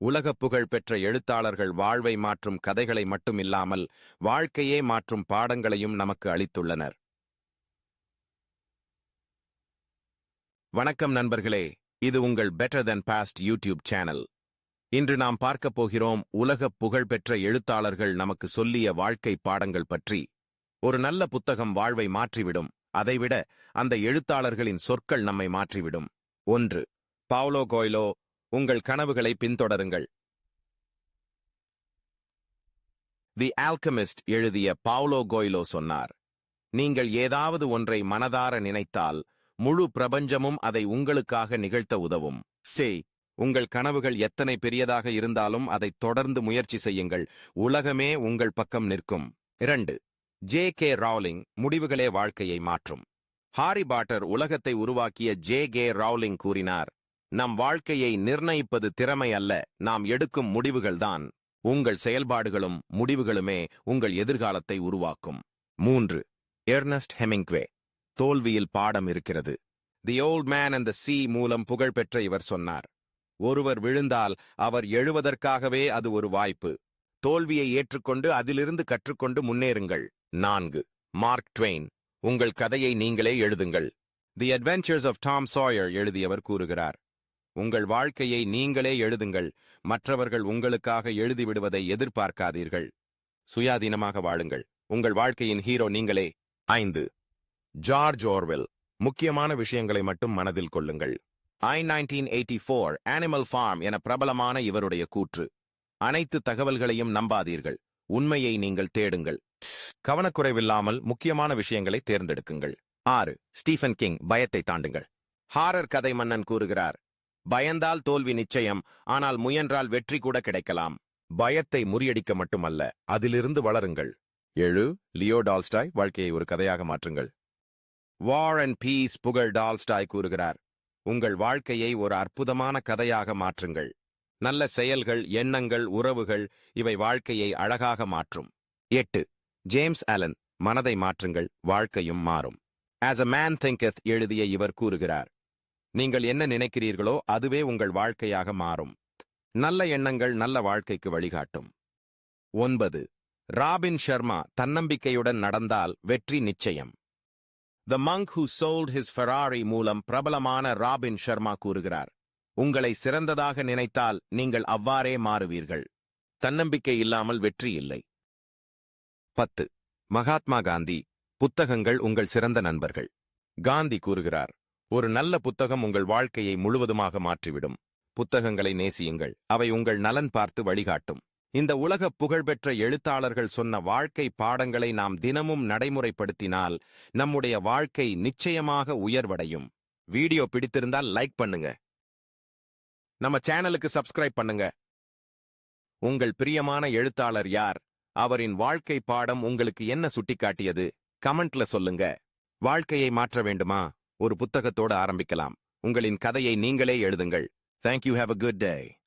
உலக புகழ் பெற்ற எழுத்தாளர்கள் வாழ்வை மாற்றும் கதைகளை மட்டுமில்லாமல் வாழ்க்கையே மாற்றும் பாடங்களையும் நமக்கு அளித்துள்ளனர். வணக்கம் நண்பர்களே. இது உங்கள் better than fast YouTube channel இன்று நாம் பார்க்கப் போகிறோம் உலகப் புகழ்பெற்ற எழுத்தாளர்கள் நமக்கு சொல்லிய வாழ்க்கை பாடங்கள் பற்றி. ஒரு நல்ல புத்தகம் வாழ்வை மாற்றிவிடும். அதைவிட அந்த எழுத்தாளர்களின் சொற்கள் நம்மை மாற்றிவிடும். ஒன்று பாவ்லோ கோய்லோ உங்கள் கனவுகளை பின்தொடருங்கள். தி ஆல்கமிஸ்ட் எழுதிய பாவ்லோ கோய்லோ சொன்னார் நீங்கள் ஏதாவது ஒன்றை மனதார நினைத்தால் முழு பிரபஞ்சமும் அதை உங்களுக்காக நிகழ்த்த உதவும். சே உங்கள் கனவுகள் எத்தனை பெரியதாக இருந்தாலும் அதை தொடர்ந்து முயற்சி செய்யுங்கள். உலகமே உங்கள் பக்கம் நிற்கும். இரண்டு ஜே கே ராவ்லிங் முடிவுகளே வாழ்க்கையை மாற்றும். ஹாரி பாட்டர் உலகத்தை உருவாக்கிய ஜே கே ராவ்லிங் கூறினார் நம் வாழ்க்கையை நிர்ணயிப்பது திறமை அல்ல. நாம் எடுக்கும் முடிவுகள்தான். உங்கள் செயல்பாடுகளும் முடிவுகளுமே உங்கள் எதிர்காலத்தை உருவாக்கும். மூன்று எர்னஸ்ட் ஹெமிங்வே தோல்வியில் பாடம் இருக்கிறது. The old man and the sea மூலம் புகழ்பெற்ற இவர் சொன்னார். ஒருவர் விழுந்தால் அவர் எழுவதற்காகவே அது ஒரு வாய்ப்பு. தோல்வியை ஏற்றுக்கொண்டு அதிலிருந்து கற்றுக்கொண்டு முன்னேறுங்கள். நான்கு மார்க் ட்வெயின் உங்கள் கதையை நீங்களே எழுதுங்கள். The adventures of Tom Sawyer எழுதியவர் கூறுகிறார். உங்கள் வாழ்க்கையை நீங்களே எழுதுங்கள். மற்றவர்கள் உங்களுக்காக எழுதிவிடுவதை எதிர்பார்க்காதீர்கள். சுயாதீனமாக வாழுங்கள். உங்கள் வாழ்க்கையின் ஹீரோ நீங்களே. ஐந்து. ஜார்ஜ் ஓர்வெல் முக்கியமான விஷயங்களை மட்டும் மனதில் கொள்ளுங்கள். ஐ nineteen eighty four animal farm என பிரபலமான இவருடைய கூற்று. அனைத்து தகவல்களையும் நம்பாதீர்கள். உண்மையை நீங்கள் தேடுங்கள். கவனக்குறைவில்லாமல் முக்கியமான விஷயங்களை தேர்ந்தெடுக்குங்கள். ஆறு. ஸ்டீஃபன் கிங் பயத்தை தாண்டுங்கள். ஹாரர் கதை மன்னன் கூறுகிறார் பயந்தால் தோல்வி நிச்சயம் ஆனால் முயன்றால் வெற்றி கூட கிடைக்கலாம். பயத்தை முறியடிக்க மட்டுமல்ல அதிலிருந்து வளருங்கள். ஏழு லியோ டால்ஸ்டாய் வாழ்க்கையை ஒரு கதையாக மாற்றுங்கள். வார் அண்ட் பீஸ் புகழ் டால்ஸ்டாய் கூறுகிறார். உங்கள் வாழ்க்கையை ஒரு அற்புதமான கதையாக மாற்றுங்கள். நல்ல செயல்கள் எண்ணங்கள் உறவுகள் இவை வாழ்க்கையை அழகாக மாற்றும். எட்டு ஜேம்ஸ் அலன் மனதை மாற்றுங்கள் வாழ்க்கையும் மாறும். ஆஸ் அ மேன் திங்கத் எழுதிய இவர் கூறுகிறார். நீங்கள் என்ன நினைக்கிறீர்களோ அதுவே உங்கள் வாழ்க்கையாக மாறும். நல்ல எண்ணங்கள் நல்ல வாழ்க்கைக்கு வழிகாட்டும். ஒன்பது. ராபின் ஷர்மா தன்னம்பிக்கையுடன் நடந்தால் வெற்றி நிச்சயம். The monk who sold his Ferrari மூலம் பிரபலமான ராபின் ஷர்மா கூறுகிறார் உங்களை சிறந்ததாக நினைத்தால் நீங்கள் அவ்வாறே மாறுவீர்கள். தன்னம்பிக்கை இல்லாமல் வெற்றி இல்லை. பத்து. மகாத்மா காந்தி புத்தகங்கள் உங்கள் சிறந்த நண்பர்கள். காந்தி கூறுகிறார் ஒரு நல்ல புத்தகம் உங்கள் வாழ்க்கையை முழுவதுமாக மாற்றிவிடும். புத்தகங்களை நேசியுங்கள். அவை உங்கள் நலன் பார்த்து வழிகாட்டும். இந்த உலக புகழ்பெற்ற எழுத்தாளர்கள் சொன்ன வாழ்க்கை பாடங்களை நாம் தினமும் நடைமுறைப்படுத்தினால் நம்முடைய வாழ்க்கை நிச்சயமாக உயர்வடையும். வீடியோ பிடித்திருந்தால் லைக் பண்ணுங்க. நம்ம சேனலுக்கு சப்ஸ்கிரைப் பண்ணுங்க. உங்கள் பிரியமான எழுத்தாளர் யார்? அவரின் வாழ்க்கை பாடம் உங்களுக்கு என்ன சுட்டிக்காட்டியது? கமெண்ட்ல சொல்லுங்க. வாழ்க்கையை மாற்ற வேண்டுமா? ஒரு புத்தகத்தோடு ஆரம்பிக்கலாம். உங்களின் கதையை நீங்களே எழுதுங்கள். Thank you have a good day